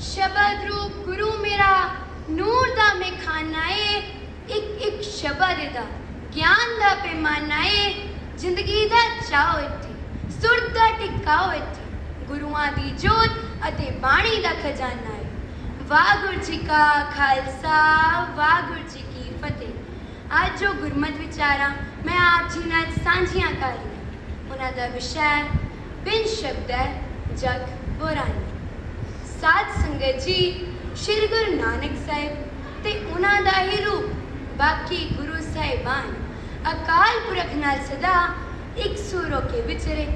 ਸ਼ਬਦ ਰੂਪ ਗੁਰੂ ਮੇਰਾ, ਨੂਰ ਦਾ ਮੇਖਾਨਾ ਏ। ਇੱਕ ਇੱਕ ਸ਼ਬਦ ਦਾ ਗਿਆਨ ਦਾ ਪੈਮਾਨਾ ਏ। ਜ਼ਿੰਦਗੀ ਦਾ ਚਾਓ ਇੱਥੇ, ਸੁਰਤ ਦਾ ਟਿਕਾਓ ਇੱਥੇ, ਗੁਰੂਆਂ ਦੀ ਜੋਤ ਅਤੇ ਬਾਣੀ ਦਾ ਖਜ਼ਾਨਾ ਏ। ਵਾਹਿਗੁਰੂ ਜੀ ਕਾ ਖਾਲਸਾ, ਵਾਹਿਗੁਰੂ ਜੀ ਕੀ ਫਤਿਹ। ਅੱਜ ਜੋ ਗੁਰਮਤ ਵਿਚਾਰਾਂ ਮੈਂ ਆਪ ਜੀ ਨਾਲ ਸਾਂਝੀਆਂ ਕਰ ਰਹੀ ਹਾਂ। ਉਹਨਾਂ ਦਾ ਵਿਸ਼ਾ ਹੈ, ਬਿਨ ਸ਼ਬਦ ਜਗ ਬੁਰਾਨੀ ਸਾਧ ਸੰਗਤ ਜੀ, ਸ਼੍ਰੀ ਗੁਰੂ ਨਾਨਕ ਸਾਹਿਬ ਤੇ ਉਹਨਾਂ ਦਾ ਹੀ ਰੂਪ, ਬਾਕੀ ਗੁਰੂ ਸਾਹਿਬਾਨ ਅਕਾਲ ਪੁਰਖ ਨਾਲ ਸਦਾ ਇੱਕ ਸੁਰ ਕੇ ਵਿਚਰੇ।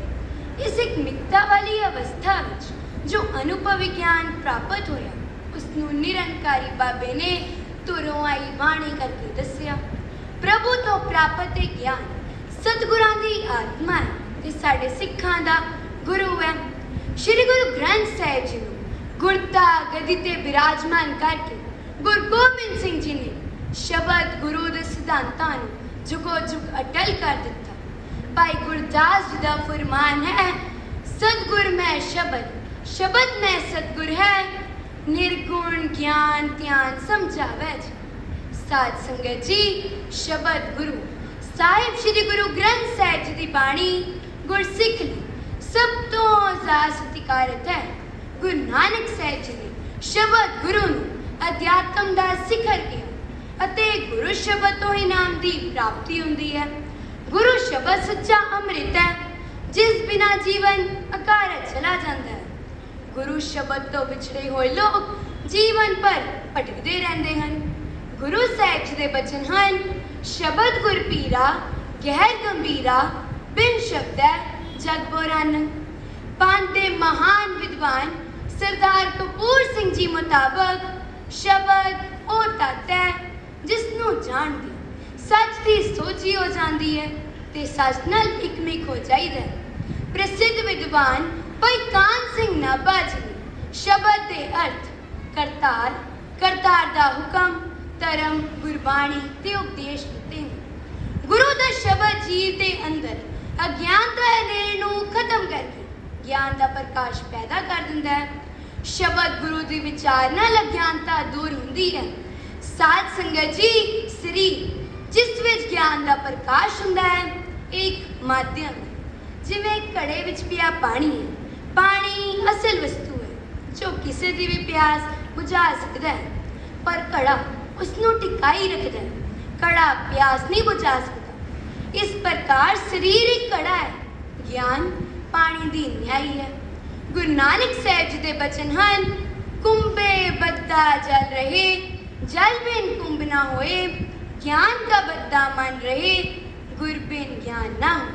ਇਸ ਇੱਕ ਮਿੱਤਾ ਵਾਲੀ ਅਵਸਥਾ ਵਿੱਚ ਜੋ ਅਨੁਭਵ ਗਿਆਨ ਪ੍ਰਾਪਤ ਹੋਇਆ ਉਸ ਨੂੰ ਨਿਰੰਕਾਰੀ ਬਾਬੇ ਨੇ ਤੁਰੋਂ ਆਈ ਬਾਣੀ ਕਰਕੇ ਦੱਸਿਆ, ਪ੍ਰਭੂ ਤੋਂ ਪ੍ਰਾਪਤ ਇਹ ਗਿਆਨ ਸਤਿਗੁਰਾਂ ਦੀ ਆਤਮਾ ਹੈ ਤੇ ਸਾਡੇ ਸਿੱਖਾਂ ਦਾ ਗੁਰੂ ਹੈ। ਸ਼੍ਰੀ ਗੁਰੂ ਗ੍ਰੰਥ ਸਾਹਿਬ ਜੀ ਨੂੰ ਗੁਰਤਾ ਗਦੀ ਤੇ ਬਿਰਾਜਮਾਨ ਕਰਕੇ ਗੁਰੂ ਗੋਬਿੰਦ ਸਿੰਘ ਜੀ ਨੇ ਸ਼ਬਦ ਗੁਰੂ ਦੇ ਸਿਧਾਂਤਾਂ ਨੂੰ ਜੁਗੋ ਜੁਗ ਅਟਲ ਕਰ ਦਿੱਤਾ। ਭਾਈ ਗੁਰਦਾਸ ਜੀ ਦਾ ਫਰਮਾਨ ਹੈ, ਸਤਿਗੁਰ ਮੈਂ ਸ਼ਬਦ ਸ਼ਬਦ ਮੈਂ ਸਤਿਗੁਰ ਹੈ, ਨਿਰਗੁਣ ਗਿਆਨ ਧਿਆਨ ਸਮਝਾਵੇ ਜੀ। ਸਾਧ ਸੰਗਤ ਜੀ, ਸ਼ਬਦ ਗੁਰੂ, ਸਾਹਿਬ ਸ੍ਰੀ ਗੁਰੂ ਗ੍ਰੰਥ ਸਾਹਿਬ ਜੀ ਦੀ ਬਾਣੀ ਗੁਰਸਿੱਖ ਲਈ ਸਭ ਤੋਂ ਜ਼ਿਆਦਾ ਸਤਿਕਾਰਤ ਹੈ। ਗੁਰੂ ਨਾਨਕ ਸਾਹਿਬ ਜੀ ਨੇ ਸ਼ਬਦ ਗੁਰੂ ਨੂੰ ਅਧਿਆਤਮ ਦਾ ਸਿਖਰ ਕਿਹਾ ਅਤੇ ਗੁਰੂ ਸ਼ਬਦ ਤੋਂ ਹੀ ਨਾਮ ਦੀ ਪ੍ਰਾਪਤੀ ਹੁੰਦੀ ਹੈ। ਗੁਰੂ ਸ਼ਬਦ ਸੱਚਾ ਅੰਮ੍ਰਿਤ ਹੈ, ਜਿਸ ਬਿਨਾ ਜੀਵਨ ਅਕਾਰਜ ਚਲਾ ਜਾਂਦਾ ਹੈ। ਗੁਰੂ ਸ਼ਬਦ ਤੋਂ ਵਿਛੜੇ ਹੋਏ ਲੋਕ ਜੀਵਨ ਭਰ ਭਟਕਦੇ ਰਹਿੰਦੇ ਹਨ। ਗੁਰੂ ਸਾਹਿਬ ਜੀ ਦੇ ਬਚਨ ਹਨ, ਸ਼ਬਦ ਗੁਰ ਪੀਰਾ, ਗਹਿਰ ਗੰਭੀਰਾ, ਬਿਨ ਸ਼ਬਦੈ ਜਗ ਬੋਰਨ ਪੰਥ ਦੇ ਮਹਾਨ ਵਿਦਵਾਨ ਸਰਦਾਰ ਕਪੂਰ ਸਿੰਘ ਜੀ ਮੁਤਾਬਕ ਸ਼ਬਦ ਉਹ ਤੱਤ ਹੈ ਜਿਸ ਨੂੰ ਜਾਣਦੀ, ਸੱਚ ਦੀ ਸੋਝੀ ਹੋ ਜਾਂਦੀ ਹੈ ਤੇ ਸੱਚ ਨਾਲ ਇਕਮਿਕ ਹੋ ਜਾਈਦਾ ਪ੍ਰਸਿੱਧ ਵਿਦਵਾਨ ਭਾਈ ਕਾਨ ਸਿੰਘ ਨਾਭਾ ਜੀ ਨੇ ਸ਼ਬਦ ਦੇ ਅਰਥ ਕਰਤਾਰ ਕਰਤਾਰ ਦਾ ਹੁਕਮ, ਧਰਮ, ਗੁਰਬਾਣੀ ਤੇ ਉਪਦੇਸ਼ ਦਿੱਤੇ ਨੇ। ਗੁਰੂ ਦਾ ਸ਼ਬਦ ਜੀਵ ਦੇ ਅੰਦਰ ਅਗਿਆਨਤਾ ਦੇ ਹਨੇਰੇ ਨੂੰ ਖਤਮ ਕਰਕੇ ਗਿਆਨ ਦਾ ਪ੍ਰਕਾਸ਼ ਪੈਦਾ ਕਰ ਦਿੰਦਾ ਹੈ। ਸ਼ਬਦ ਗੁਰੂ ਦੀ ਵਿਚਾਰਨਾ ਅਗਿਆਨਤਾ ਦੂਰ ਹੁੰਦੀ ਹੈ। ਸਾਧ ਸੰਗਤ ਜੀ, ਸ੍ਰੀ ਜਿਸ ਵਿੱਚ ਗਿਆਨ ਦਾ ਪ੍ਰਕਾਸ਼ ਹੁੰਦਾ ਹੈ, ਇੱਕ ਮਾਧਿਅਮ ਹੈ। ਜਿਵੇਂ ਘੜੇ ਵਿੱਚ ਪਿਆ ਪਾਣੀ ਹੈ, ਪਾਣੀ ਅਸਲ ਵਸਤੂ ਹੈ, ਜੋ ਕਿਸੇ ਦੀ ਵੀ ਪਿਆਸ ਬੁਝਾ ਸਕਦਾ ਹੈ, ਪਰ ਘੜਾ ਉਸ ਨੂੰ ਟਿਕਾਈ ਰੱਖਦਾ ਹੈ। ਘੜਾ ਪਿਆਸ ਨਹੀਂ ਬੁਝਾ ਸਕਦਾ। ਇਸ ਪ੍ਰਕਾਰ ਸਰੀਰ ਇੱਕ ਘੜਾ ਹੈ। ਗਿਆਨ ਪਾਣੀ ਦੀ ਨਿਆਈ ਹੈ। ਗੁਰੂ ਨਾਨਕ ਸਾਹਿਬ ਜੀ ਦੇ ਬਚਨ ਹਨ, ਕੁੰਭੇ ਬੱਦਾ ਜਲ ਰਹੇ, ਜਲ ਬਿਨ ਕੁੰਭ ਨਾ ਹੋਏ, ਗਿਆਨ ਦਾ ਬੱਦਾ ਮਨ ਰਹੇ, ਗੁਰ ਬਿਨ ਗਿਆਨ ਨਾ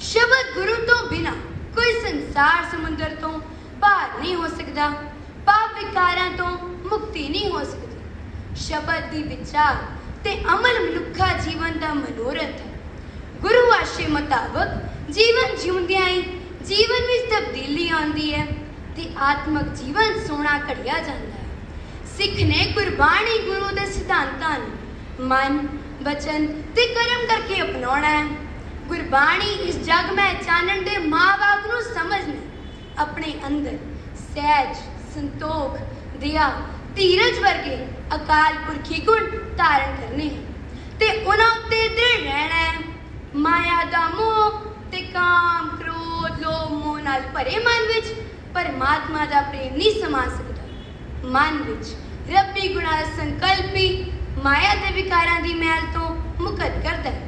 ਸ਼ਬਦ ਗੁਰੂ ਤੋਂ ਬਿਨਾ ਕੋਈ ਸੰਸਾਰ ਸਮੁੰਦਰ ਤੋਂ ਪਾਰ ਨਹੀਂ ਹੋ ਸਕਦਾ, ਪਾਪ ਵਿਕਾਰਾਂ ਤੋਂ ਮੁਕਤੀ ਨਹੀਂ ਹੋ ਸਕਦੀ। ਸ਼ਬਦ ਦੀ ਵਿਚਾਰ ਤੇ ਅਮਲ ਮਨੁੱਖਾ ਜੀਵਨ ਦਾ ਮਨੋਰਥ ਹੈ। ਗੁਰੂ ਆਸ਼ੇ ਮੁਤਾਬਕ ਜੀਵਨ ਜਿਉਂਦਿਆਂ ਹੀ ਜੀਵਨ ਵਿੱਚ ਤਬਦੀਲੀ ਆਉਂਦੀ ਹੈ ਤੇ ਆਤਮਿਕ ਜੀਵਨ ਸੋਹਣਾ ਘੜਿਆ ਜਾਂਦਾ ਹੈ। ਸਿੱਖ ਨੇ ਗੁਰਬਾਣੀ ਗੁਰੂ ਦੇ ਸਿਧਾਂਤਾਂ ਨੂੰ ਮਨ ਬਚਨ ਤੇ ਕਰਮ ਕਰਕੇ ਅਪਣਾਉਣਾ ਹੈ। ਗੁਰਬਾਣੀ ਇਸ ਜਗ ਮੈਂ ਚਾਨਣ ਦੇ ਮਾਂ-ਬਾਪ ਨੂੰ ਸਮਝਣਾ, ਆਪਣੇ ਅੰਦਰ ਸਹਿਜ, ਸੰਤੋਖ, ਦਇਆ, ਧੀਰਜ ਵਰਗੇ ਅਕਾਲ ਪੁਰਖੀ ਗੁਣ ਧਾਰਨ ਕਰਨੇ ਹਨ ਤੇ ਉਹਨਾਂ ਉੱਤੇ ਦ੍ਰਿੜ ਰਹਿਣਾ ਹੈ। ਮਾਇਆ ਦਾ ਮੋਹ ਤੇ ਕਾਮ ਕ੍ਰੋਧ ਮੋਹ ਨਾਲ ਭਰੇ ਮਨ ਵਿੱਚ ਪਰਮਾਤਮਾ ਦਾ ਪ੍ਰੇਮ ਨਹੀਂ ਸਮਾ ਸਕਦਾ ਮਨ ਵਿੱਚ ਰੱਬੀ ਗੁਣਾ ਦਾ ਮਾਇਆ ਦੇ ਵਿਕਾਰਾਂ ਦੀ ਮੈਲ ਤੋਂ ਮੁਕਤ ਕਰਦਾ ਹੈ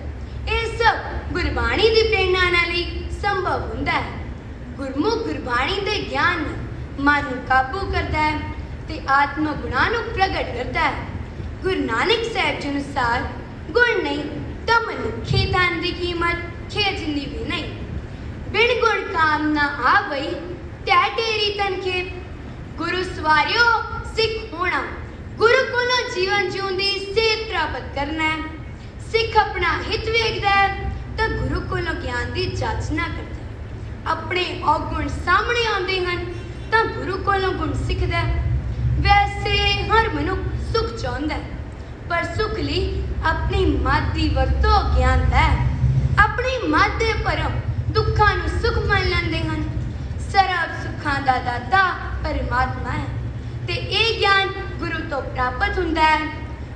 ਇਹ ਸਭ ਗੁਰਬਾਣੀ ਦੀ ਪ੍ਰੇਰਣਾ ਨਾਲ ਹੀ ਸੰਭਵ ਹੁੰਦਾ ਹੈ ਗੁਰਮੁਖ ਗੁਰਬਾਣੀ ਦੇ ਗਿਆਨ ਮਨ ਨੂੰ ਕਾਬੂ ਕਰਦਾ ਹੈ ਤੇ ਆਤਮ ਗੁਣਾਂ ਨੂੰ ਪ੍ਰਗਟ ਕਰਦਾ ਹੈ ਗੁਰੂ ਨਾਨਕ ਸਾਹਿਬ ਜੀ ਅਨੁਸਾਰ ਗੁਣ ਨਹੀਂ ਤਾਂ ਮਨੁੱਖੇ ਤਨ ਦੀ ਕੀਮਤ ਖੇ ਵੀ ਨਹੀਂ ਬਿਨ ਗੁਣ ਕਾਮ ਨਾ ਆਵਈ ਟੈ ਟੇਰੀ ਤਨ ਸਿੱਖ ਹੋਣਾ। ਗੁਰੂ ਜੀਵਨ ਜਿਉਣ ਸੇਧ ਪ੍ਰਾਪਤ ਕਰਨਾ ਹੈ। ਸਿੱਖ ਆਪਣਾ ਹਿੱਤ ਵੇਖਦਾ ਹੈ, ਤਾਂ ਗੁਰੂ ਗਿਆਨ ਦੀ ਜਾਚਨਾ ਕਰਦਾ ਹੈ। ਆਪਣੇ ਔਗੁਣ ਸਾਹਮਣੇ ਆਉਂਦੇ ਹਨ, ਤਾਂ ਗੁਰੂ ਕੋਲੋਂ ਗੁਣ ਸਿੱਖਦਾ ਹੈ। ਵੈਸੇ ਹਰ ਮਨੁੱਖ ਸੁਖ ਚਾਹੁੰਦਾ ਹੈ, ਪਰ ਸੁਖ ਲਈ ਆਪਣੀ ਮਤ ਦੀ ਵਰਤੋਂ ਗਿਆਨ ਹੈ। ਆਪਣੀ ਮਤ ਦੇ ਪਰਮ ਦੁੱਖਾਂ ਨੂੰ ਸੁਖ ਮੰਨ ਲੈਂਦੇ ਹਨ। ਸਰਬ ਸੁੱਖਾਂ ਦਾ ਦਾਤਾ ਪਰਮਾਤਮਾ ਹੈ ਤੋਂ ਪ੍ਰਾਪਤ ਹੁੰਦਾ ਹੈ।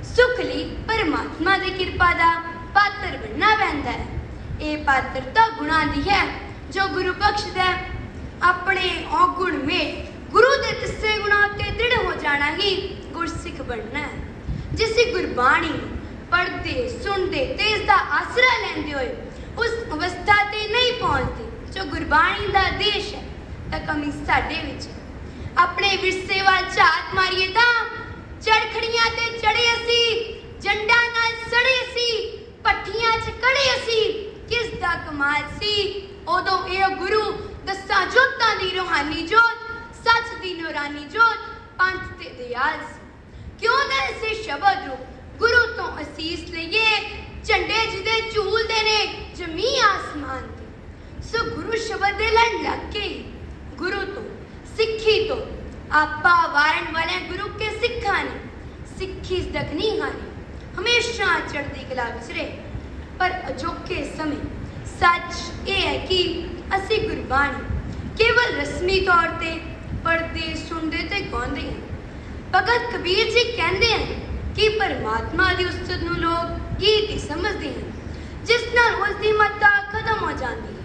ਸੁਖ ਲਈ ਪਰਮਾਤਮਾ ਦੀ ਕਿਰਪਾ ਦਾ ਪਾਤਰ ਬਣਨਾ ਪੈਂਦਾ ਹੈ। ਇਹ ਪਾਤਰਤਾ ਗੁਣਾਂ ਦੀ ਹੈ ਜੋ ਗੁਰੂ ਬਖਸ਼ਦਾ ਹੈ। ਆਪਣੇ ਔਗੁਣ ਮੇਂ ਗੁਰੂ ਦੇ ਤਿੱਸੇ ਗੁਣਾਂ ਤੇ ਦ੍ਰਿੜ ਹੋ ਜਾਣਾ ਹੀ ਗੁਰਸਿੱਖ ਬਣਨਾ ਹੈ। ਜਿਸੇ ਗੁਰਬਾਣੀ ਪੜ੍ਹਦੇ, ਸੁਣਦੇ ਤੇ ਇਸ ਦਾ ਆਸਰਾ ਲੈਂਦੇ ਹੋਏ ਉਸ ਅਵਸਥਾ ਤੇ ਨਹੀਂ ਪਹੁੰਚਦੇ, ਜੋ ਗੁਰਬਾਣੀ ਦਾ ਦੇਸ਼ ਹੈ, ਤਾਂ ਕਮੀ ਸਾਡੇ ਵਿੱਚ ਆਪਣੇ ਵਿਰਸੇ ਵੱਲ ਝਾਤ ਮਾਰੀਏ ਤਾਂ ਚੜਖੜੀਆਂ ਤੇ ਚੜੇ ਅਸੀਂ, ਜੰਡਾ ਨਾਲ ਸੜੇ ਅਸੀਂ ਪੱਠੀਆਂ 'ਚ ਕੜੇ ਅਸੀਂ, ਕਿਸ ਦਾ ਕਮਾਲ ਸੀ? ਉਦੋਂ ਇਹ ਗੁਰੂ ਦਸਾਂ ਜੋਤਾਂ ਦੀ ਰੋਹਾਨੀ ਜੋਤ, ਸੱਚ ਦੀ ਨੂਰਾਨੀ ਜੋਤ, ਪੰਥ ਤੇ ਦਿਆਲ ਸੀ। ਕਿਉਂ ਨਾ ਇਸੇ ਸ਼ਬਦ ਨੂੰ ਗੁਰੂ ਤੋਂ ਅਸੀਸ ਲਈਏ? ਝੰਡੇ ਜਿਹਦੇ ਝੂਲਦੇ ਨੇ ਜ਼ਮੀਨ ਆਸਮਾਨ ਤੇ ਸੋ ਗੁਰੂ ਸ਼ਬਦ ਦੇ ਲੜ ਲੱਗ ਕੇ ਗੁਰੂ ਤੋਂ ਸਿੱਖੀ ਤੋਂ ਆਪਾ ਵਾਰਨ ਵਾਲੇ ਗੁਰੂ ਕੇ ਸਿੱਖਾਂ ਨੇ ਸਿੱਖੀ ਸਦਕ ਨਹੀਂ ਹਮੇਸ਼ਾ ਚੜ੍ਹਦੀ ਕਲਾ ਵਿੱਚ ਰਹੇ ਪਰ ਅਜੋਕੇ ਸਮੇਂ ਸੱਚ ਇਹ ਹੈ ਕਿ ਅਸੀਂ ਗੁਰਬਾਣੀ ਕੇਵਲ ਰਸਮੀ ਤੌਰ ਤੇ ਪੜ੍ਹਦੇ ਸੁਣਦੇ ਤੇ ਗਾਉਂਦੇ ਹਾਂ ਭਗਤ ਕਬੀਰ ਜੀ ਕਹਿੰਦੇ ਹਨ ਕਿ ਪਰਮਾਤਮਾ ਦੀ ਉਸਤਤ ਨੂੰ ਲੋਕ ਗੀਤ ਹੀ ਸਮਝਦੇ ਹਨ ਜਿਸ ਨਾਲ ਉਸ ਦੀ ਮੱਤਾ ਖਤਮ ਹੋ ਜਾਂਦੀ ਹੈ।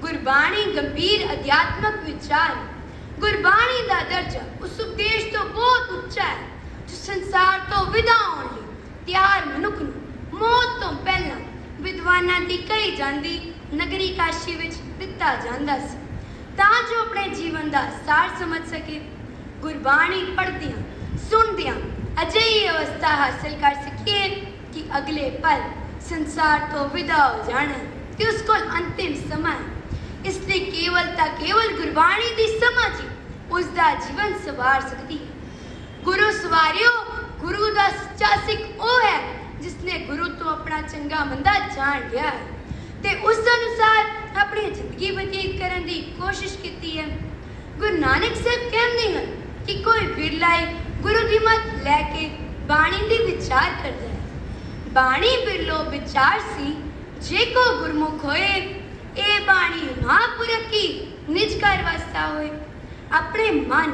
ਗੁਰਬਾਣੀ ਗੰਭੀਰ ਅਧਿਆਤਮਕ ਵਿਚਾਰ ਗੁਰਬਾਣੀ ਦਾ ਦਰਜਾ ਉਸ ਉਪਦੇਸ਼ ਤੋਂ ਬਹੁਤ ਉੱਚਾ ਹੈ, ਜੋ ਸੰਸਾਰ ਤੋਂ ਵਿਦਾ ਹੋਣ ਲਈ ਤਿਆਰ ਮਨੁੱਖ ਨੂੰ ਮੌਤ ਤੋਂ ਪਹਿਲਾਂ ਵਿਦਵਾਨਾਂ ਦੀ ਕਹੀ ਜਾਂਦੀ ਨਗਰੀ ਕਾਸ਼ੀ ਵਿੱਚ ਦਿੱਤਾ ਜਾਂਦਾ ਸੀ। ਤਾਂ ਜੋ ਆਪਣੇ ਜੀਵਨ ਦਾ ਸਾਰ ਸਮਝ ਸਕੇ, ਗੁਰਬਾਣੀ ਪੜ੍ਹਦਿਆਂ, ਸੁਣਦਿਆਂ ਅਜਿਹੀ ਅਵਸਥਾ ਹਾਸਲ ਕਰ ਸਕੀਏ ਕਿ ਅਗਲੇ ਪਲ ਸੰਸਾਰ ਤੋਂ ਵਿਦਾ ਹੋ ਜਾਣਾ ਤੇ ਉਸ ਕੋਲ ਅੰਤਿਮ ਸਮਾਂ ਹੈ। ਇਸ ਲਈ ਕੇਵਲ ਤਾਂ ਕੇਵਲ ਗੁਰਬਾਣੀ ਦੀ ਸਮਝ ਉਸ ਦਾ ਜੀਵਨ ਸਵਾਰ ਸਕਦੀ ਹੈ। ਗੁਰੂ ਸਵਾਰਿਓ, ਗੁਰੂ ਦਾ ਸੱਚਾ ਸਿੱਖ ਉਹ ਹੈ ਜਿਸ ਨੇ ਗੁਰੂ ਤੋਂ ਆਪਣਾ ਚੰਗਾ ਮੰਦਾ ਜਾਣ ਲਿਆ ਹੈ ਤੇ ਉਸ ਅਨੁਸਾਰ ਆਪਣੀ ਜ਼ਿੰਦਗੀ ਬਤੀਤ ਕਰਨ ਦੀ ਕੋਸ਼ਿਸ਼ ਕੀਤੀ ਹੈ। ਗੁਰੂ ਨਾਨਕ ਸਾਹਿਬ ਕਹਿੰਦੇ ਹਨ ਕਿ ਕੋਈ ਵਿਰਲਾ ਹੀ ਗੁਰੂ ਦੀ ਮਤ ਲੈ ਕੇ ਬਾਣੀ ਦੀ ਵਿਚਾਰ ਕਰਦਾ ਹੈ। ਬਾਣੀ ਬਿਰਲੋ ਵਿਚਾਰ ਸੀ, ਜੇ ਕੋ ਗੁਰਮੁਖ ਹੋਏ, ਇਹ ਬਾਣੀ ਮਹਾਂਪੁਰਖ ਕੀ ਨਿਜ ਘਰ ਵਸਦਾ ਹੋਏ। ਆਪਣੇ ਮਨ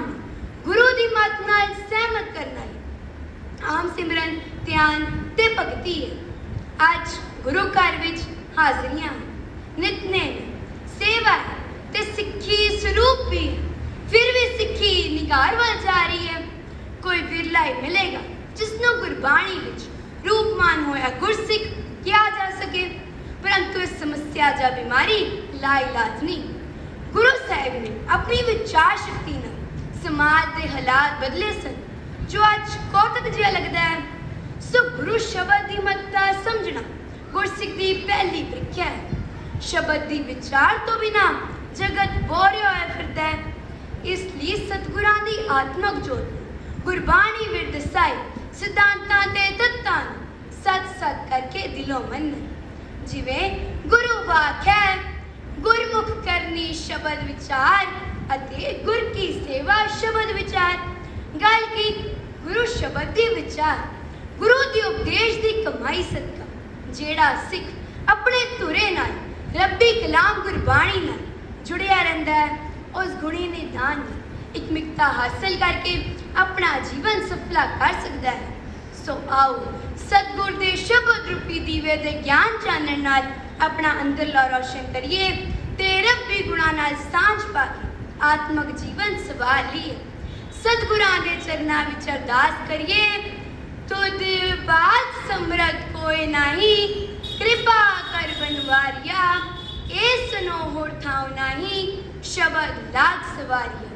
ਗੁਰੂ ਦੀ ਮਤ ਨਾਲ ਸਹਿਮਤ ਕਰਨਾ ਹੈ। ਆਮ ਸਿਮਰਨ, ਧਿਆਨ ਤੇ ਭਗਤੀ ਹੈ। ਅੱਜ ਗੁਰੂ ਘਰ ਵਿੱਚ ਹਾਜ਼ਰੀਆਂ ਨਿਤਨੇਮ, ਸੇਵਾ ਹੈ ਤੇ ਸਿੱਖੀ ਸਰੂਪ ਵੀ ਹੈ। ਫਿਰ ਵੀ ਸਿੱਖੀ ਨਿਗਾਰ ਵੱਲ ਜਾ ਰਹੀ ਹੈ। ਕੋਈ ਵਿਰਲਾ ਹੀ ਮਿਲੇਗਾ ਜਿਸ ਨੂੰ ਗੁਰਬਾਣੀ ਵਿੱਚ ਰੂਪਮਾਨ ਹੋਇਆ ਗੁਰਸਿੱਖ ਕਿਹਾ ਜਾ ਸਕੇ? ਪਰੰਤੂ ਇਸ ਸਮੱਸਿਆ ਜਾਂ ਬਿਮਾਰੀ ਲਾ ਇਲਾਜ ਨਹੀਂ। ਗੁਰੂ ਸਾਹਿਬ ਨੇ ਆਪਣੀ ਵਿਚਾਰ ਸ਼ਕਤੀ ਨਾਲ ਸਮਾਜ ਦੇ ਹਾਲਾਤ ਬਦਲੇ ਸਨ, ਜੋ ਅੱਜ ਕੌਤਕ ਜਿਹਾ ਲੱਗਦਾ ਹੈ। ਸੋ ਗੁਰੂ ਸ਼ਬਦ ਦੀ ਮਹੱਤਤਾ ਸਮਝਣਾ ਗੁਰਸਿੱਖ ਦੀ ਪਹਿਲੀ ਪ੍ਰੀਖਿਆ ਹੈ। ਸ਼ਬਦ ਦੀ ਵਿਚਾਰ ਤੋਂ ਬਿਨਾ ਜਗਤ ਬੋਰਿਆ ਹੋਇਆ ਫਿਰਦਾ ਹੈ। ਇਸ ਲਈ ਸਤਿਗੁਰਾਂ ਦੀ ਆਤਮਕ ਜੋਤ ਗੁਰਬਾਣੀ ਵਿੱਚ ਸਿਧਾਂਤਾਂ ਤੇ ਤੱਤਾਂ ਸਤ ਸਤ ਕਰਕੇ ਦਿਲੋਂ ਮੰਨਣ ਜਿਵੇਂ ਗੁਰੂ ਵਾਖੈ ਗੁਰਮੁਖ ਕਰਨੀ ਸ਼ਬਦ ਵਿਚਾਰ ਅਤੇ ਗੁਰ ਕੀ ਸੇਵਾ ਸ਼ਬਦ ਵਿਚਾਰ। ਗੱਲ ਕੀ? ਗੁਰੂ ਸ਼ਬਦ ਦੀ ਵਿਚਾਰ। ਗੁਰੂ ਦੀ ਉਪਦੇਸ਼ ਦੀ ਕਮਾਈ ਸਦਕਾ, ਜਿਹੜਾ ਸਿੱਖ ਆਪਣੇ ਧੁਰੇ ਨਾਲ, ਰੱਬੀ ਕਲਾਮ ਗੁਰਬਾਣੀ ਨਾਲ ਜੁੜਿਆ ਰਹਿੰਦਾ ਹੈ, ਉਸ ਗੁਣੀ ਨੇ ਦਾਨ ਦੀ ਇਕਮਿਕਤਾ ਹਾਸਲ ਕਰਕੇ ਆਪਣਾ ਜੀਵਨ ਸਫਲਾ ਕਰ ਸਕਦਾ ਹੈ। ਸੋ ਆਓ ਸਤਿਗੁਰ ਦੇ ਸ਼ਬਦ ਰੂਪੀ ਦੀਵੇ ਦੇ ਗਿਆਨ ਚਾਨਣ ਨਾਲ ਆਪਣਾ ਅੰਦਰਲਾ ਰੌਸ਼ਨ ਕਰੀਏ ਤੇ ਰੱਬੀ ਗੁਣਾ ਨਾਲ ਸਾਂਝ ਪਾ ਕੇ ਆਤਮਕ ਜੀਵਨ ਸਵਾਰ ਲਈਏ। ਸਤਿਗੁਰਾਂ ਦੇ ਚਰਨਾਂ ਵਿੱਚ ਅਰਦਾਸ ਕਰੀਏ, ਤੁਧ ਬਾਤ ਸਮਰਤ ਕੋਈ ਨਹੀਂ, ਕਿਰਪਾ ਕਰ ਬਨਵਾਰਿਆ ਏਸ ਨੋ ਹੋਰ ਥਾਉ ਨਹੀਂ, ਸ਼ਬਦ ਲਾਗ ਸਵਾਰੀਆ।